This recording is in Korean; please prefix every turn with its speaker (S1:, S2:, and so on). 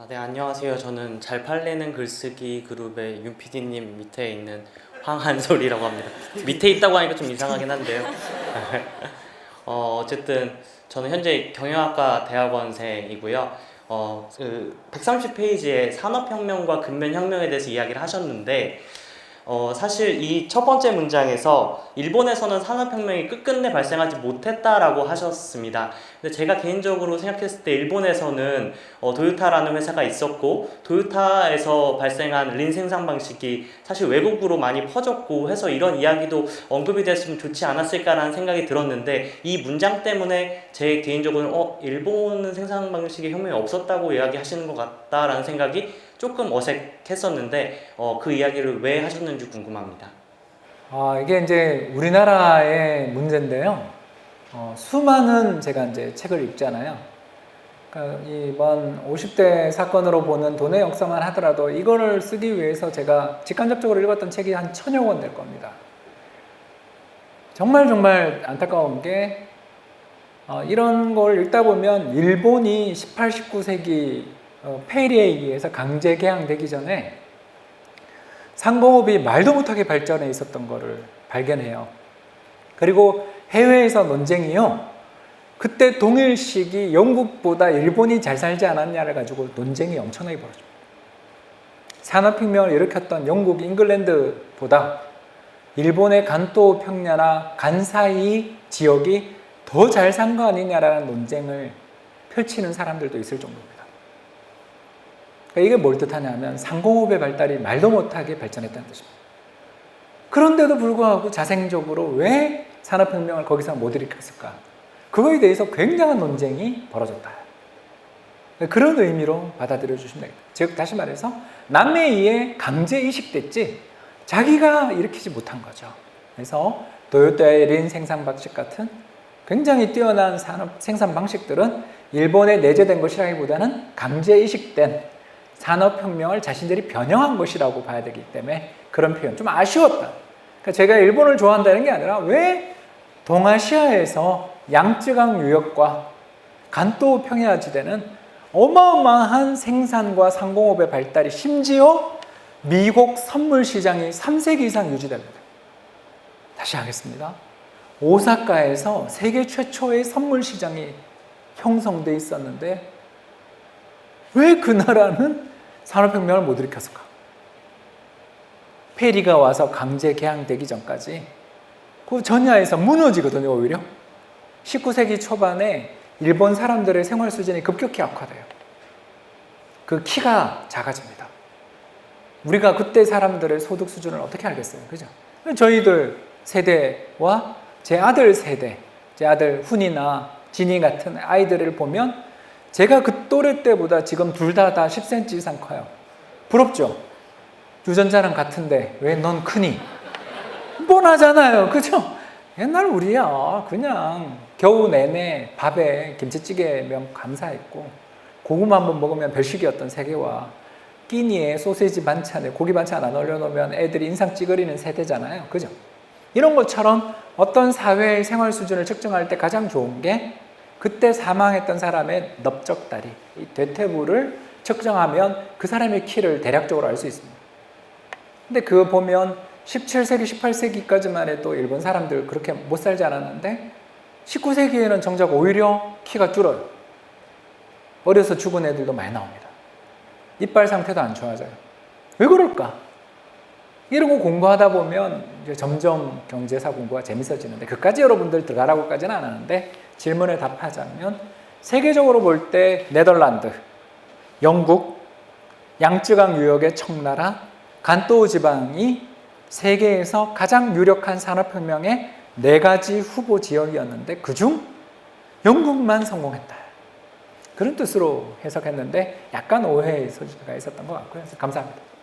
S1: 아, 네, 안녕하세요. 저는 잘 팔리는 글쓰기 그룹의 윤 PD님 밑에 있는 황한솔이라고 합니다. 밑에 있다고 하니까 좀 이상하긴 한데요. 어, 어쨌든 저는 현재 경영학과 대학원생이고요. 어, 그 130페이지에 산업혁명과 근면혁명에 대해서 이야기를 하셨는데 어, 사실 이 첫 번째 문장에서 일본에서는 산업혁명이 끝끝내 발생하지 못했다라고 하셨습니다. 근데 제가 개인적으로 생각했을 때 일본에서는 어, 도요타라는 회사가 있었고 도요타에서 발생한 린 생산 방식이 사실 외국으로 많이 퍼졌고 해서 이런 이야기도 언급이 됐으면 좋지 않았을까라는 생각이 들었는데 이 문장 때문에 제 개인적으로는 어 일본 생산 방식의 혁명이 없었다고 이야기하시는 것 같다라는 생각이 조금 어색했었는데 어, 그 이야기를 왜 하셨는지 궁금합니다.
S2: 아, 이게 이제 우리나라의 문제인데요. 어, 수많은 제가 이제 책을 읽잖아요. 그러니까 이번 50대 사건으로 보는 돈의 역사만 하더라도 이거를 쓰기 위해서 제가 직간접적으로 읽었던 책이 한 천여 권 될 겁니다. 정말 정말 안타까운 게 어, 이런 걸 읽다 보면 일본이 18, 19세기 어, 페리에 의해서 강제 개항되기 전에 상공업이 말도 못하게 발전해 있었던 것을 발견해요. 그리고 해외에서 논쟁이요. 그때 동일 시기 영국보다 일본이 잘 살지 않았냐를 가지고 논쟁이 엄청나게 벌어집니다. 산업혁명을 일으켰던 영국, 잉글랜드보다 일본의 간토 평야나 간사이 지역이 더 잘 산 거 아니냐라는 논쟁을 펼치는 사람들도 있을 정도입니다. 그러니까 이게 뭘 뜻하냐면 상공업의 발달이 말도 못하게 발전했다는 뜻입니다. 그런데도 불구하고 자생적으로 왜 산업혁명을 거기서 못 일으켰을까? 그거에 대해서 굉장한 논쟁이 벌어졌다. 그런 의미로 받아들여 주시면 됩니다. 즉, 다시 말해서 남에 의해 강제 이식됐지 자기가 일으키지 못한 거죠. 그래서 도요타의 린 생산 방식 같은 굉장히 뛰어난 산업 생산 방식들은 일본에 내재된 것이라기보다는 강제 이식된 산업혁명을 자신들이 변형한 것이라고 봐야 되기 때문에 그런 표현 좀 아쉬웠다. 그러니까 제가 일본을 좋아한다는 게 아니라 왜 동아시아에서 양쯔강 유역과 간도 평야 지대는 어마어마한 생산과 상공업의 발달이 심지어 미국 선물 시장이 3세기 이상 유지됩니다. 다시 하겠습니다. 오사카에서 세계 최초의 선물 시장이 형성돼 있었는데 왜 그 나라는 산업혁명을 못 일으켰을까? 페리가 와서 강제 개항되기 전까지 그 전야에서 무너지거든요, 오히려. 19세기 초반에 일본 사람들의 생활 수준이 급격히 악화돼요. 그 키가 작아집니다. 우리가 그때 사람들의 소득 수준을 어떻게 알겠어요? 그죠? 저희들 세대와 제 아들 세대, 제 아들 훈이나 진이 같은 아이들을 보면 제가 그 또래 때보다 지금 둘 다다 10cm 이상 커요. 부럽죠? 유전자랑 같은데 왜 넌 크니? 뻔하잖아요. 그죠? 옛날 우리야 그냥 겨우 내내 밥에 김치찌개면 감사했고 고구마 한번 먹으면 별식이었던 세계와 끼니에 소세지 반찬에 고기 반찬 안 올려놓으면 애들이 인상 찌그리는 세대잖아요. 그죠? 이런 것처럼 어떤 사회의 생활 수준을 측정할 때 가장 좋은 게 그때 사망했던 사람의 넓적다리, 이 대퇴부를 측정하면 그 사람의 키를 대략적으로 알 수 있습니다. 근데 그거 보면 17세기, 18세기까지만 해도 일본 사람들 그렇게 못 살지 않았는데 19세기에는 정작 오히려 키가 줄어요. 어려서 죽은 애들도 많이 나옵니다. 이빨 상태도 안 좋아져요. 왜 그럴까? 이러고 공부하다 보면 이제 점점 경제사 공부가 재밌어지는데 그까지 여러분들 들어가라고까지는 안 하는데 질문에 답하자면 세계적으로 볼 때 네덜란드, 영국, 양쯔강 유역의 청나라, 간토 지방이 세계에서 가장 유력한 산업혁명의 네 가지 후보 지역이었는데 그중 영국만 성공했다. 그런 뜻으로 해석했는데 약간 오해의 소지가 있었던 것 같고요. 감사합니다.